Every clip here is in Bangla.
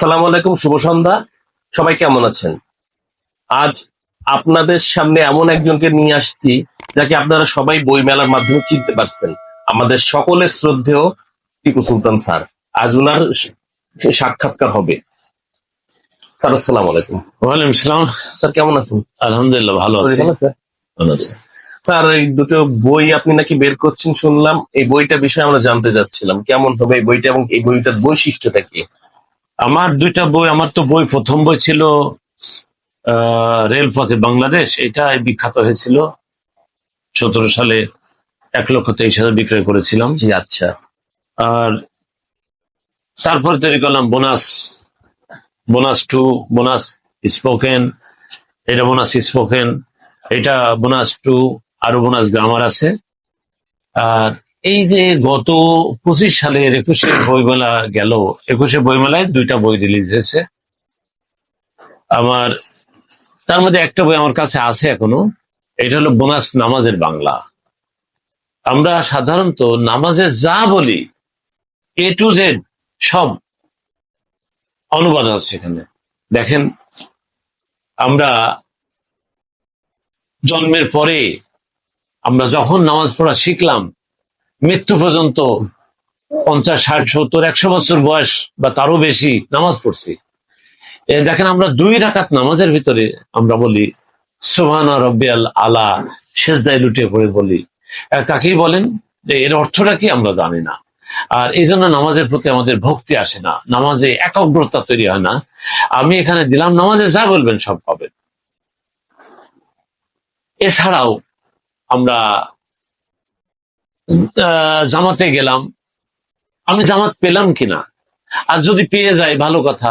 সালাম আলাইকুম শুভ সন্ধ্যা। সবাই কেমন আছেন? আজ আপনাদের সামনে এমন একজনকে নিয়ে আসছি যাকে আপনারা সবাই বই মেলার মাধ্যমে চিনতে পারছেন। আমাদের সকলের শ্রদ্ধেয় টিপু সুলতান স্যার। আজ উনার সা- সাক্ষাৎকার হবে। স্যার আসসালাম আলাইকুম। ওয়ালাইকুম ইসলাম স্যার কেমন আছেন? আলহামদুলিল্লাহ ভালো আছি। ভালো স্যার আছি। স্যার এই দুটো বই আপনি নাকি বের করছেন শুনলাম। এই বইটা বিষয়ে আমরা জানতে যাচ্ছিলাম। কেমন হবে এই বইটা এবং এই বইটার বৈশিষ্ট্যটা কি? আমার দুইটা বই আমার তো বই প্রথম বই ছিল আহ, রেলপথে বাংলাদেশ। এটা বিখ্যাত হয়েছিল। সতেরো সালে এক লক্ষ তেইশ হাজার বিক্রয় করেছিলাম। জি আচ্ছা। আর তারপর তৈরি করলাম bonus. Bonus two bonus spoken. এটা বোনাস স্পোকেন। এটা বোনাস টু আরও বোনাস গ্রামার আছে। আর এই যে গত পঁচিশ সালের একুশে বইমেলা গেল, একুশে বইমেলায় দুইটা বই রিলিজ হয়েছে। আমার, তার মধ্যে একটা বই আমার কাছে আছে এখনও, এটা হলো বোনাস নামাজের বাংলা। আমরা সাধারণত নামাজের যা বলি এ টু জেড সব অনুবাদ আছে এখানে। দেখেন, আমরা জন্মের পরে আমরা যখন নামাজ পড়া শিখলাম মৃত্যু পর্যন্ত পঞ্চাশ, ষাট, সত্তর, একশো বছর বয়স বা তারও বেশি নামাজ পড়ছি। দেখেন আমরা দুই রাকাত নামাজের ভিতরে আমরা বলি সোহানা রব্বিয়াল আলা শেষদায় লুটিয়ে পড়ে বলি। তাকেই বলেন? যে এর অর্থটা কি আমরা জানি না। আর এই জন্য নামাজের প্রতি আমাদের ভক্তি আসে না। নামাজে একাগ্রতা তৈরি হয় না। আমি এখানে দিলাম, নামাজে যা বলবেন সব পাবেন। এছাড়াও আমরা জামাতে গেলাম। আমি জামাত পেলাম কিনা? আর যদি পেয়ে যাই ভালো কথা।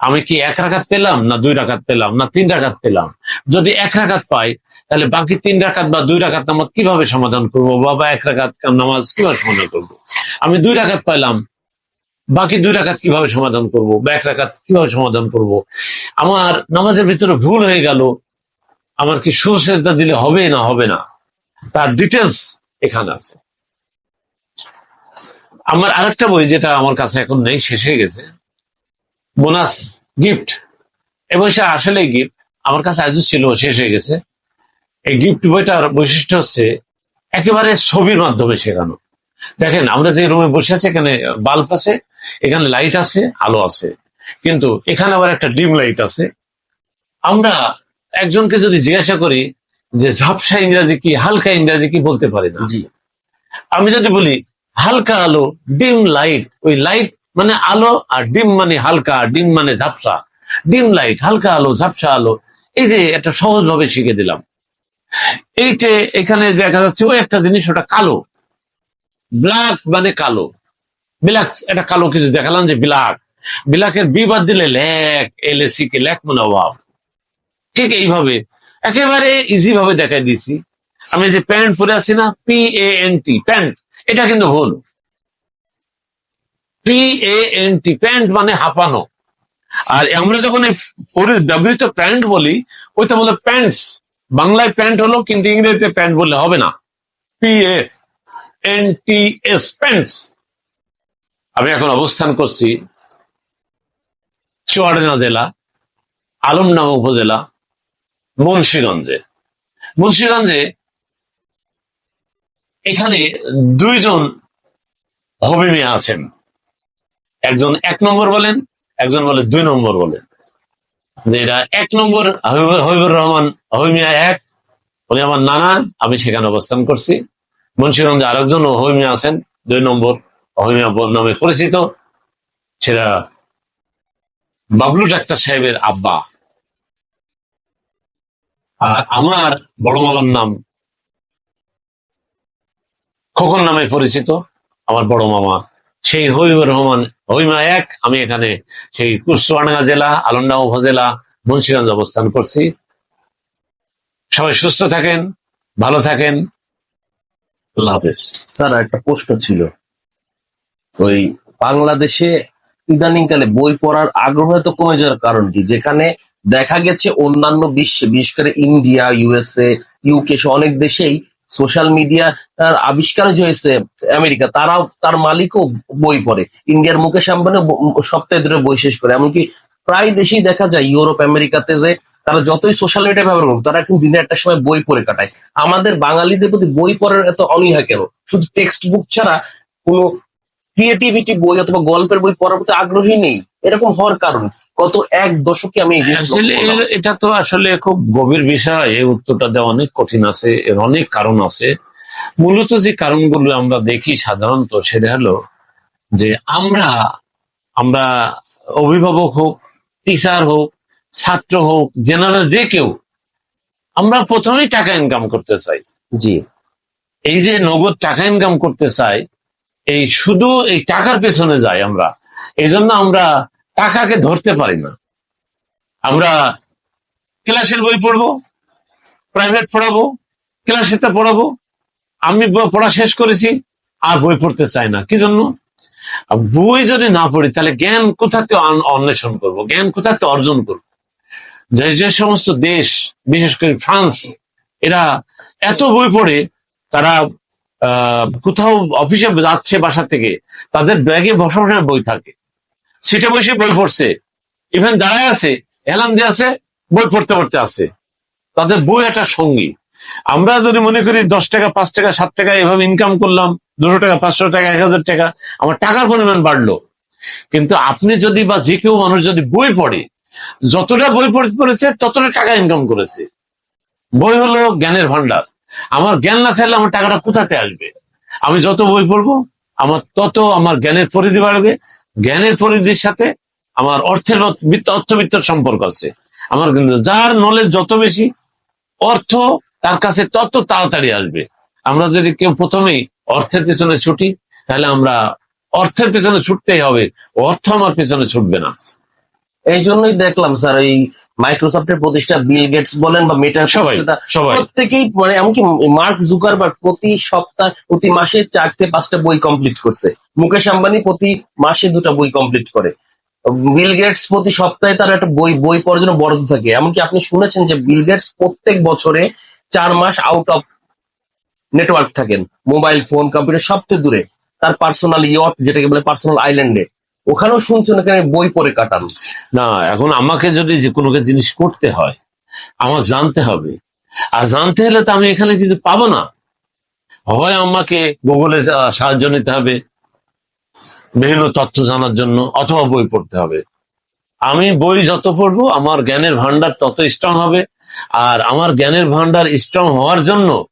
আমি কি এক রাখাত পেলাম না দুই রাখাত পেলাম না তিন রাখাত পেলাম? যদি এক রাখাত পাই, তাহলে বাকি তিন রাখাত বা দুই রাখাত নামাজ কীভাবে সমাধান করব? বা বা এক রাখাত নামাজ কীভাবে সমাধান করব? আমি দুই রাখাত পাইলাম, বাকি দুই রাখাত কীভাবে সমাধান করব? বা এক রাখাত কীভাবে সমাধান করব? আমার নামাজের ভিতরে ভুল হয়ে গেল। আমার কি সুসেজদা দিলে হবে না? হবে না। তার ডিটেলস এখানে আছে। আমার আরেকটা বই যেটা আমার কাছে এখন নেই শেষ হয়ে গেছে। Bonus gift. এই বইটা আসলে গিফট। আমার কাছে আজও ছিল শেষ হয়ে গেছে। এই গিফট বইটার বৈশিষ্ট্য হচ্ছে একেবারে ছবির মাধ্যমে শেখানো। দেখেন আমরা যে রুমে বসে আছি এখানে বাল্ব আছে এখানে লাইট আছে আলো আছে। কিন্তু এখানে আবার একটা ডিম লাইট আছে। আমরা একজনকে যদি জিজ্ঞাসা করি যে ঝাপসা ইংরাজি কি হালকা ইংরাজি কি বলতে পারি না? জি। আমি যদি বলি হালকা আলো, ডিম লাইট ওই লাইট মানে আলো আর ডিম মানে হালকা, ডিম মানে ঝাপসা। ডিম লাইট হালকা আলো, ঝাপসা আলো। এই যে একটা সহজ ভাবে শিখে দিলাম। এইটে এখানে দেখা যাচ্ছে ওই একটা জিনিস, ওটা কালো। ব্ল্যাক মানে কালো। ব্ল্যাক একটা কালো কিছু দেখালাম যে ব্ল্যাক ব্ল্যাকের বি বাদ দিলে lack, L A C K, lack মানে অভাব ঠিক এইভাবে। একেবারে ইজি ভাবে দেখাই দিয়েছি। আমি যে প্যান্ট পরে আছি না P A N T pant এটা কিন্তু ভুল। P A N T pant মানে হাঁপানো। আর আমরা যখন এই ব্যবহৃত প্যান্ট বলি, ওইটা বলে প্যান্টস। বাংলায় প্যান্ট হলো, কিন্তু ইংরেজিতে প্যান্ট বললে হবে না। P S N T S pants. আমি এখন অবস্থান করছি চুয়াডাঙ্গা জেলা, আলমডাঙ্গা উপজেলা, মুন্সীগঞ্জে। মুন্সীগঞ্জে এখানে দুইজন হবিমিয়া আছেন। একজন এক নম্বর বলেন, একজন বলে দুই নম্বর বলেন। যে এটা এক নম্বর হাবিবুর রহমান হবিমিয়া এক, উনি আমার নানা, আমি সেখানে অবস্থান করছি। মুন্সিগঞ্জে আরেকজন হবিমিয়া আছেন, দুই নম্বর হবিমিয়া নামে পরিচিত। সেটা বাবলু ডাক্তার সাহেবের আব্বা। আর আমার বড় মামার নাম খোকন নামে পরিচিত আমার বড় মামা। সেই হবিবুর রহমান হবিমা এক, আমি এখানে সেই কুরসুয়াডাঙ্গা জেলা আলন্ডা উপজেলা, মুন্সিগঞ্জ অবস্থান করছি। সবাই সুস্থ থাকেন, ভালো থাকেন। আল্লাহ হাফেজ। স্যার, একটা প্রশ্ন ছিল। ওই বাংলাদেশে ইদানিংকালে বই পড়ার আগ্রহ তো কমে যাওয়ার কারণ কি? যেখানে দেখা গেছে অন্যান্য বিশ্বে, বিশেষ করে ইন্ডিয়া, ইউএসএ, ইউকে অনেক দেশেই সোশ্যাল মিডিয়া আবিষ্কার যে হয়েছে আমেরিকা, তারাও তার মালিকও বই পড়ে। ইন্ডিয়ার মুকেশ আম্বানি সপ্তাহে ধরে বই শেষ করে। এমনকি প্রায় দেশেই দেখা যায় ইউরোপ, আমেরিকাতে যে তারা যতই সোশ্যাল মিডিয়া ব্যবহার করুক, তারা কিন্তু দিনে একটা সময় বই পড়ে কাটায়। আমাদের বাঙালিদের প্রতি বই পড়ার এত অনীহা কেন? শুধু টেক্সট বুক ছাড়া কোনো ক্রিয়েটিভিটি বই অথবা গল্পের বই পড়ার প্রতি আগ্রহী নেই। এরকম হওয়ার কারণ। গত এক দশকে আমি এটা তো আসলে খুব গভীর বিষয় এই উত্তরটা দেওয়া অনেক কঠিন আছে এর অনেক কারণ আছে। মূলত যে কারণগুলো আমরা দেখি সাধারণত সেটা হলো যে আমরা আমরা অভিভাবক হোক টিচার হোক ছাত্র হোক জেনারেল যে কেউ আমরা প্রথমেই টাকা ইনকাম করতে চাই। জি। এই যে নগদ টাকা ইনকাম করতে চাই এই শুধু এই টাকার পেছনে যাই আমরা। এই জন্য আমরা টাকাকে ধরতে পারি না। আমরা ক্লাসের বই পড়ব প্রাইভেট পড়াবো ক্লাসেতে পড়াবো। আমি পড়া শেষ করেছি, আর বই পড়তে চাই না। কি জন্য? বই যদি না পড়ি, তাহলে জ্ঞান কোথাতে অন- অন্বেষণ করব? জ্ঞান কোথাতে অর্জন করব? যে যে সমস্ত দেশ, বিশেষ করে ফ্রান্স, এরা এত বই পড়ে, তারা কোথাও অফিসে যাচ্ছে বাসা থেকে, তাদের ব্যাগে বসা বসা বই থাকে। সিটে বসে বই পড়ছে। ইভেন দাঁড়ায় আছে এলান দিয়ে আছে, বই পড়তে পড়তে আছে। তাদের বই একটা সঙ্গী। আমরা যদি মনে করি দশ টাকা, পাঁচ টাকা, সাত টাকা এভাবে ইনকাম করলাম, দুশো টাকা, পাঁচশো টাকা, এক হাজার টাকা, আমার টাকার পরিমাণ বাড়লো। কিন্তু আপনি যদি বা যে কেউ মানুষ যদি বই পড়ে, যতটা বই পড়ে পড়েছে, ততটা টাকা ইনকাম করেছে। বই হলো জ্ঞানের ভান্ডার আমার জ্ঞান না থাকলে আমার টাকাটা কোথাতে আসবে? আমি যত বই পড়ব, আমার তত আমার জ্ঞানের পরিধি বাড়বে জ্ঞানের পরিধির সাথে আমার অর্থের অর্থবিত্তর সম্পর্ক আছে। আমার কিন্তু যার নলেজ যত বেশি অর্থ তার কাছে তত তাড়াতাড়ি আসবে। আমরা যদি কেউ প্রথমেই অর্থের পেছনে ছুটি তাহলে আমরা অর্থের পেছনে ছুটতেই হবে। অর্থ আমার পেছনে ছুটবে না। এই জন্যই দেখলাম স্যার এই মাইক্রোসফটের প্রতিষ্ঠা বিল গেটস বলেন বা মেটার সবাই সবাই। প্রত্যেকেই মানে এমনকি মার্ক জুকারবার্গ প্রতি সপ্তাহ প্রতি মাসে চারটে পাঁচটা বই কমপ্লিট করছে। মুকেশ আম্বানি প্রতি মাসে দুটা বই কমপ্লিট করে। বিল গেটস প্রতি সপ্তাহে তার একটা বই বই পড়ার জন্য বরাদ্দ থাকে। এমনকি আপনি শুনেছেন যে বিল গেটস প্রত্যেক বছরে চার মাস আউট অফ নেটওয়ার্ক থাকেন। মোবাইল ফোন কম্পিউটার সবচেয়ে দূরে। তার পার্সোনাল ইয়ট যেটাকে বলে পার্সোনাল আইল্যান্ডে ওখানেও শুনছেন ওখানে বই পড়ে কাটান। না, এখন আমাকে যদি যে কোনো জিনিস করতে হয়, আমার জানতে হবে। আর জানতে হলে তো আমি এখানে কিছু পাবো না। হয় আমাকে গুগলে সাহায্য নিতে হবে। বিভিন্ন তথ্য জানার জন্য অথবা বই পড়তে হবে। আমি বই যত পড়ব আমার জ্ঞানের ভান্ডার তত স্ট্রং হবে। আর আমার জ্ঞানের ভান্ডার স্ট্রং হওয়ার জন্য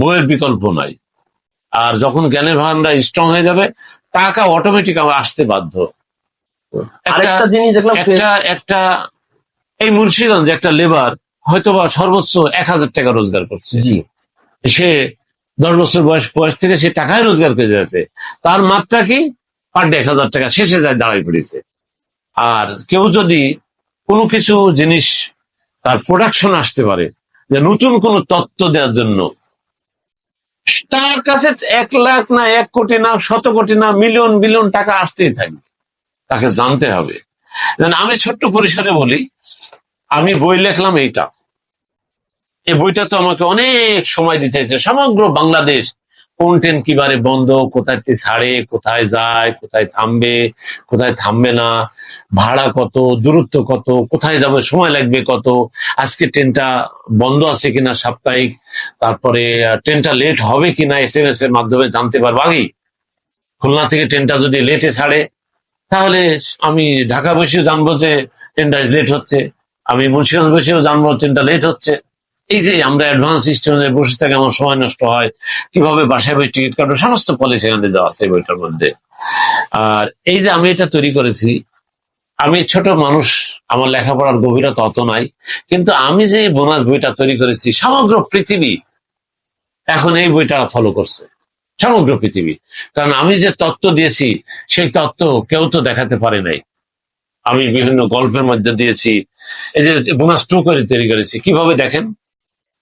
বইয়ের বিকল্প নাই। আর যখন জ্ঞানের ভান্ডার স্ট্রং হয়ে যাবে টাকা অটোমেটিক আমার আসতে বাধ্য। একটা- জিনিস দেখলাম একটা একটা এই মুন্সিগঞ্জ একটা লেবার হয়তো বা সর্বোচ্চ এক হাজার টাকা রোজগার করছে। জি। সে দশ বছর বয়স বয়স থেকে সে টাকায় রোজগার করে যাচ্ছে। তার মাত্রা কি? পার এক হাজার টাকা। শেষে যায় দাঁড়াই পড়েছে। আর কেউ যদি কোনো কিছু জিনিস তার প্রোডাকশন আসতে পারে, যে নতুন কোন তত্ত্ব দেওয়ার জন্য, তার কাছে এক লাখ না এক কোটি না শত কোটি না মিলিয়ন বিলিয়ন টাকা আসতেই থাকবে। তাকে জানতে হবে। আমি ছোট্ট পরিসরে বলি, আমি বই লিখলাম এইটা। এই বইটা তো আমাকে অনেক সময় দিতে হয়েছে। সমগ্র বাংলাদেশ কোন ট্রেন কিবারে বন্ধ, কোথায় ছাড়ে, কোথায় যায়, কোথায় থামবে কোথায় থামবে না, ভাড়া কত, দূরত্ব কত, কোথায় যাবে, সময় লাগবে কত, আজকে ট্রেনটা বন্ধ আছে কিনা সাপ্তাহিক, তারপরে ট্রেনটা লেট হবে কিনা এস এম এস এর মাধ্যমে জানতে পারব আগেই। খুলনা থেকে ট্রেনটা যদি লেটে ছাড়ে, তাহলে আমি ঢাকা বসেও জানব যে ট্রেনটা লেট হচ্ছে। আমি মুন্সিগঞ্জ বসেও জানব ট্রেনটা লেট হচ্ছে। এই যে আমরা অ্যাডভান্স সিস্টেমে বসে থেকে, আমার সময় নষ্ট হয়, কীভাবে বাসায় বসে টিকিট কাটবো, সমস্ত পলিসি এখানে দেওয়া আছে বইটার মধ্যে। আর এই যে আমি এটা তৈরি করেছি, আমি ছোট মানুষ, আমার লেখাপড়ার গভীরতা অত নাই, কিন্তু আমি যে বোনাস বইটা তৈরি করেছি, সমগ্র পৃথিবী এখন এই বইটা ফলো করছে। সমগ্র পৃথিবী। কারণ আমি যে তত্ত্ব দিয়েছি, সেই তত্ত্ব কেউ তো দেখাতে পারে নাই। আমি বিভিন্ন গল্পের মধ্যে দিয়েছি, এই যে বোনাস টু করে তৈরি করেছি, কীভাবে দেখেন?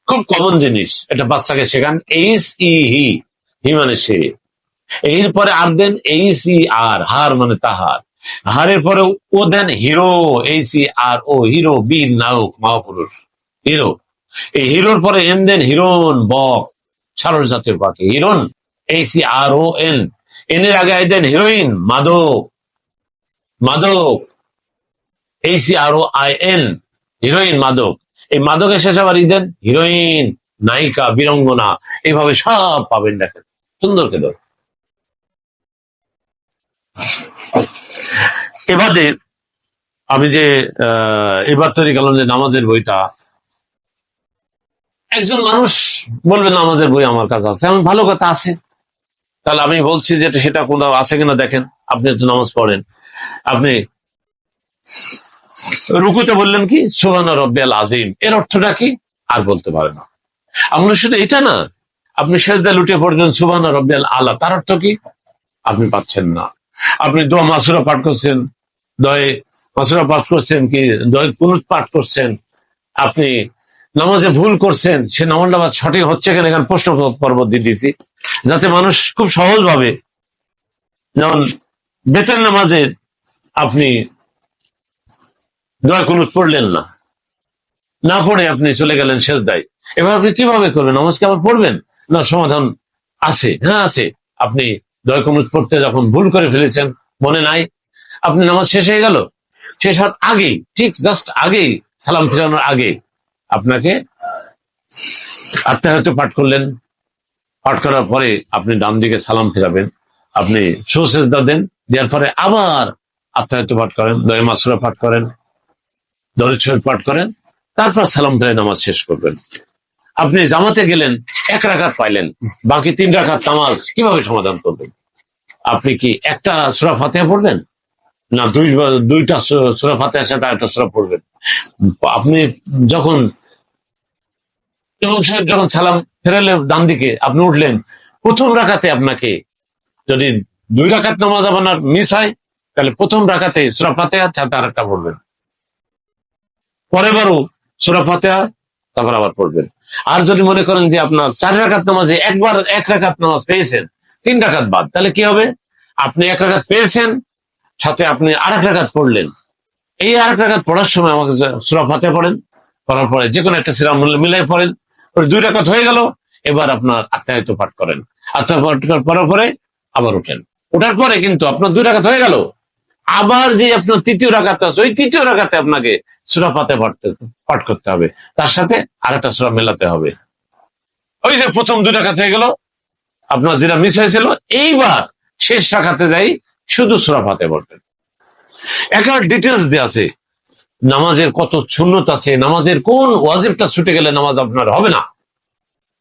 খুব কমন জিনিস এটা বাচ্চাকে শেখান এইচ ই হি হি মানে সে। এরপরে আর দেন এইচ ই আর হার মানে তাহার। হারের পরে ও then hero H E R O hero, বীর, নায়ক, মহাপুরুষ, হিরো। এই হিরোর পরে এন দেন হিরোন বক সারস জাতীয় পাখি, হিরন এই C R O N N এর আগে আই দেন হিরোইন, মাদক মাদক এই C R O I N heroine, মাদক। এই মাদকের শেষ আবার দেন হিরোইন, নায়িকা, বীরঙ্গনা, এইভাবে সব পাবেন দেখেন। সুন্দর কেন এবারে আমি যে এবার তৈরি করলাম যে নামাজের বইটা, একজন মানুষ বলবে নামাজের বই আমার কাছে আছে। আমি ভালো কথা আছে। তাহলে আমি বলছি যে সেটা কোথাও আছে কিনা দেখেন। আপনি একটু নামাজ পড়েন। আপনি রুকুতে বললেন কি সোহানা রব্বিয়াল আজিম এর অর্থটা কি? আর বলতে পারে না। আপনি শুধু এটা না, আপনি শেষদা লুটে পড়বেন সুবানা রব্বিয়াল আলা। তার অর্থ কি? আপনি পাচ্ছেন না। আপনি দোয়া মাসুরা পাঠ করছেন, দয়ে মাসুরা পাঠ করছেন কি, দয়ে কুনুত পাঠ করছেন, আপনি নামাজে ভুল করছেন, সে নামাজ নামাজ সঠিক হচ্ছে কিনা এখানে প্রশ্ন পর্ব দিয়ে দিয়েছি। যাতে মানুষ খুব সহজভাবে যেমন বেতন নামাজের আপনি দয়া কুনুত পড়লেন না। না পড়ে আপনি চলে গেলেন শেষ দায় এবার আপনি কীভাবে করবেন? নামাজকে আবার পড়বেন? না, সমাধান আছে। হ্যাঁ আছে। আপনি দয় কুনুত পড়তে যখন ভুল করে ফেলেছেন, মনে নাই? আপনি নামাজ শেষ হয়ে গেল? শেষ হওয়ার আগেই, ঠিক জাস্ট আগেই, সালাম ফিরানোর আগে আপনাকে আত্মাহত পাঠ করলেন। পাঠ করার পরে আপনি ডান দিকে সালাম ফেরাবেন। আপনি সুসেজদা দেন। দেওয়ার পরে আবার আত্মাহত পাঠ করেন। দয় মাসুরা পাঠ করেন। দরিদ শরীফ পাঠ করেন, তারপর সালাম ফেরে নামাজ শেষ করবেন। আপনি জামাতে গেলেন, এক রাখাত পাইলেন, বাকি তিন রাখাত নামাজ কীভাবে সমাধান করবেন? আপনি কি একটা সুরা ফাতেহা পড়বেন? না, দুই, দুইটা সুরা ফাতেহার সাথে একটা সুরা পড়বেন। আপনি যখন ইমাম সাহেব যখন সালাম ফেরালেন ডান দিকে, আপনি উঠলেন, প্রথম রাখাতে আপনাকে যদি দুই রাখাত নামাজ আপনার মিস হয়, তাহলে প্রথম রাখাতে সুরা ফাতেহা সাথে আর একটা পড়বেন। পরের বারও সুরা ফাতেহা, তারপর আবার পড়বেন। আর যদি মনে করেন যে আপনার চার রাখাত নামাজে একবার এক রাখাত নামাজ পেয়েছেন, তিন রাখাত বাদ, তাহলে কি হবে? আপনি এক রাখাত পেয়েছেন, সাথে আপনি আর এক রাখাত পড়লেন। এই আর এক রাখাত পড়ার সময় আমাকে সুরা ফাতে পড়েন, পড়ার পরে যে কোনো একটা সিরাম মিলাই পড়েন দুই রাখাত হয়ে গেল, এবার আপনার আত্মায়িত পাঠ করেন। আত্মা পাঠ করার পরে আবার উঠেন। ওঠার পরে কিন্তু আপনার দুই রাখাত হয়ে গেল আবার যে আপনার তৃতীয় রাখাতে আছে, ওই তৃতীয় রাখাতে আপনাকে সুরা পাতে পাঠ করতে হবে। তার সাথে আর একটা সুরা মেলাতে হবে। ওই যে প্রথম দুই রাখাত হয়ে গেল, আপনার যেটা মিস হয়েছিল, এইবার শেষ রাখাতে যাই, শুধু সুরা পাতে পড়বেন একার ডিটেলস দেওয়া আছে, নামাজের কত শূন্যতা আছে, নামাজের কোন ওয়াজিবটা ছুটে গেলে নামাজ আপনার হবে না?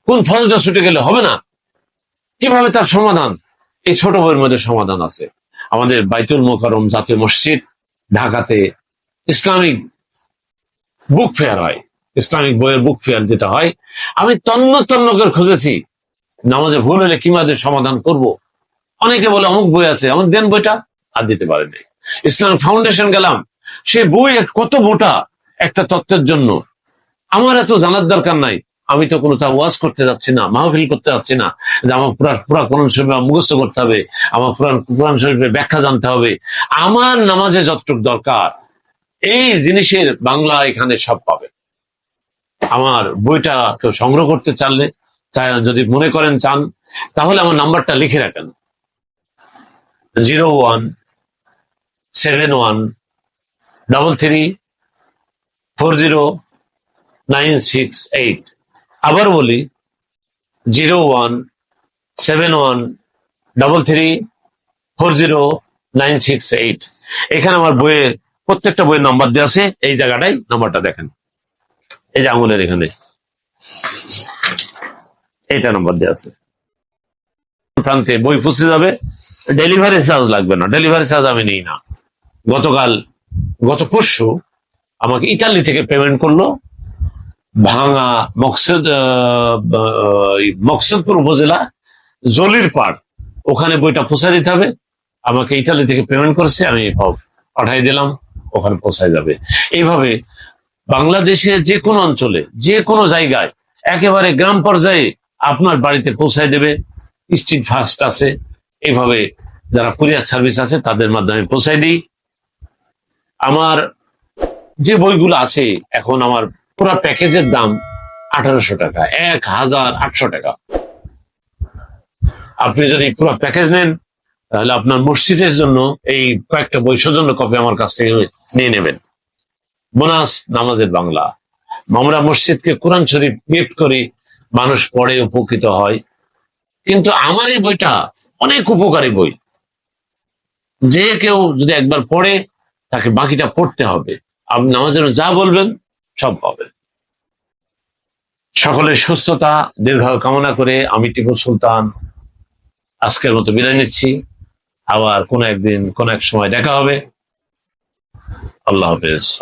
কোন ফজটা ছুটে গেলে হবে না? কীভাবে তার সমাধান? এই ছোট বইয়ের মধ্যে সমাধান আছে। আমাদের বাইতুল মোকারম জাতীয় মসজিদ ঢাকাতে ইসলামিক বুক ফেয়ার হয়। ইসলামিক বইয়ের বুক ফেয়ার যেটা হয়। আমি তন্ন তন্ন করে খুঁজেছি। নামাজে ভুল হলে কীভাবে সমাধান করব? অনেকে বলে অমুক বই আছে, আমার দেন বইটা, আর দিতে পারেনি ইসলামিক ফাউন্ডেশন গেলাম। সে বই কত মোটা একটা তত্ত্বের জন্য। আমার এত জানার দরকার নাই। আমি তো কোনো তা ওয়াজ করতে যাচ্ছি না, মাহফিল করতে যাচ্ছি না, যে আমার পুরা পুরা কোরআন শরীফ মুখস্থ করতে হবে, আমার পুরান কোরআন শরীফের ব্যাখ্যা জানতে হবে। আমার নামাজে যতটুকু দরকার, এই জিনিসের বাংলা এখানে সব পাবে। আমার বইটা কেউ সংগ্রহ করতে চাইলে চাই যদি মনে করেন চান, তাহলে আমার নাম্বারটা লিখে রাখেন। Zero one, seven one, double three, four zero, nine six eight. আবার বলি, zero one, seven one, double three, four zero, nine six eight. এখানে আমার বইয়ের প্রত্যেকটা বইয়ের নাম্বার দেওয়া আছে, এই জায়গাটাই নাম্বারটা দেখেন। এই যে আঙুলের এখানে। এইটা নাম্বার দেওয়া আছে। প্রান্তে বই ফুসে যাবে। ডেলিভারি চার্জ লাগবে না। ডেলিভারি চার্জ আমি নিই না। গতকাল, গত পরশু আমাকে ইতালি থেকে পেমেন্ট করল। ভাঙা মকসুদ মকসুদপুর উপজেলা জলির পাড়। ওখানে বইটা পৌঁছে দিতে হবে। আমাকে ইতালি থেকে পেমেন্ট করেছে, আমি পাঠাই দিলাম, ওখানে পৌঁছায় যাবে। এইভাবে বাংলাদেশের যে কোনো অঞ্চলে, যে কোনো জায়গায়, একেবারে গ্রাম পর্যায়ে আপনার বাড়িতে পৌঁছায় দেবে। স্ট্রিট ফাস্ট আছে, এইভাবে যারা কুরিয়ার সার্ভিস আছে, তাদের মাধ্যমে পৌঁছায় দিই। আমার যে বইগুলো আছে, এখন আমার পুরো প্যাকেজের দাম আঠারোশো টাকা, এক হাজার আটশো টাকা। আপনি যদি পুরো প্যাকেজ নেন, তাহলে আপনার মসজিদের জন্য, এই কয়েকটা বই সৌজন্য কপি আমার কাছ থেকে নিয়ে নেবেন। বোনাস নামাজের বাংলা। আমরা মসজিদকে কোরআন শরীফ গিফট করি, মানুষ পড়ে উপকৃত হয়। কিন্তু আমার এই বইটা অনেক উপকারী বই। যে কেউ যদি একবার পড়ে, তাকে বাকিটা পড়তে হবে। আপনি নামাজের জন্য যা বলবেন সব পাবেন সকলের সুস্থতা, দীর্ঘায়ু কামনা করে আমি টিপু সুলতান আজকের মতো বিদায় নিচ্ছি। আবার কোন একদিন, কোন এক সময় দেখা হবে। আল্লাহ হাফেজ।